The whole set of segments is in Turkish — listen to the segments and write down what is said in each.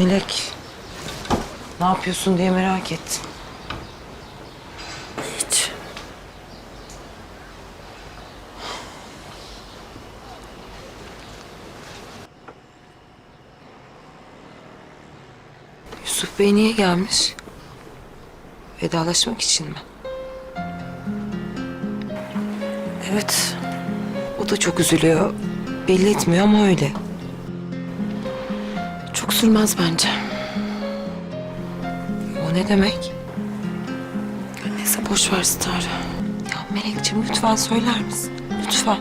Melek. Ne yapıyorsun diye merak ettim. Hiç. Yusuf Bey niye gelmiş? Vedalaşmak için mi? Evet. O da çok üzülüyor. Belli etmiyor ama öyle. Sürmez bence. O ne demek? Neyse boş ver Star. Ya Melekciğim lütfen söyler misin? Lütfen.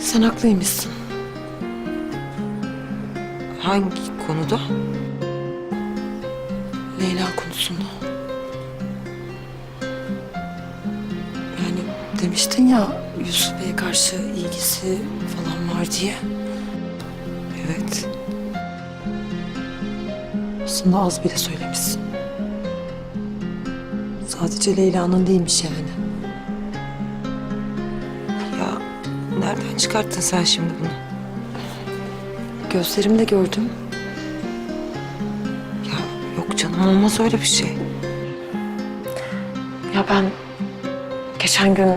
Sen haklıymışsın. Hangi konuda? Leyla konusunda. Yani demiştin ya Yusuf Bey'e karşı ilgisi var diye. Evet. Aslında az bile söylemişsin. Sadece Leyla'nın değilmiş yani. Ya nereden çıkarttın sen şimdi bunu? Gözlerimle gördüm. Ya yok canım olmaz öyle bir şey. Ya ben geçen gün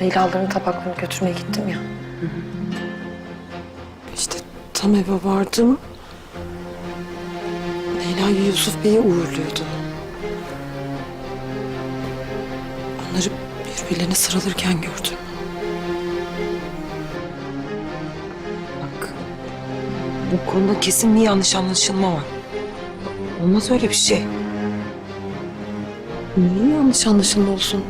Leyla'ların tabaklarını götürmeye gittim ya. İşte tam eve vardım. Leyla Yusuf Bey'i uğurluyordu. Onları birbirlerine sarılırken gördüm. Bak bu konuda kesin bir yanlış anlaşılma var. Olmaz öyle bir şey. Niye yanlış anlaşılma olsun?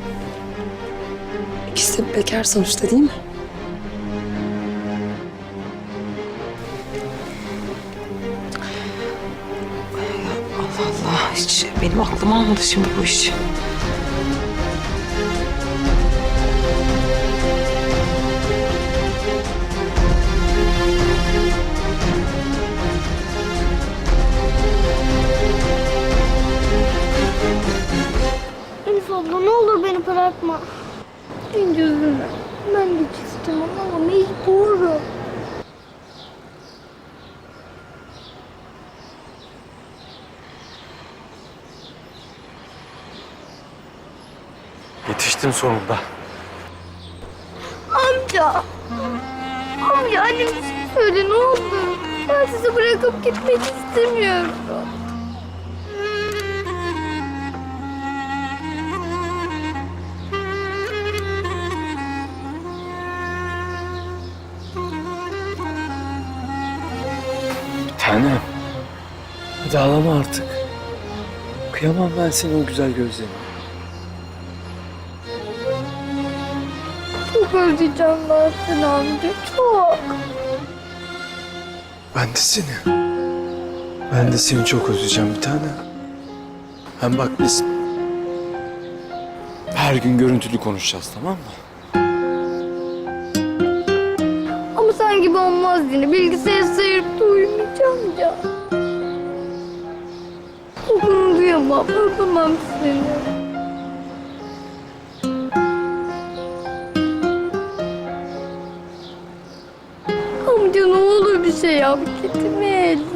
İkisi de bekar sonuçta değil mi? Hiç benim aklım almadı şimdi bu iş. Elif abla ne olur beni bırakma. Bence üzülme. Ben hiç istemem ama mecburum. Yetiştin sonunda. Amca. Amca annem söyle ne olur. Ben sizi bırakıp gitmek istemiyorum. Bir tanem. Hadi ağlama artık. Kıyamam ben senin o güzel gözlerine. Özleyeceğim ben seni amca çok. Ben de seni. Ben de seni çok özleyeceğim bir tane. Hem bak biz her gün görüntülü konuşacağız tamam mı? Ama sen gibi olmaz yine. Bilgisayarı seyirip de uyumayacağım ya. Kokunu duyamam. Öpemem seni. Ne olur bir şey yap. Gitmeyelim.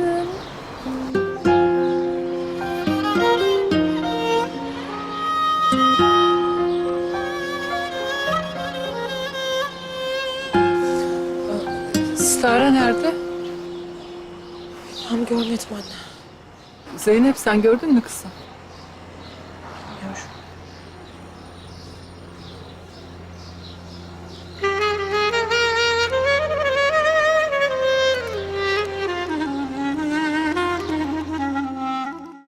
Stara nerede? Ben görmedim anne. Zeynep sen gördün mü kızım?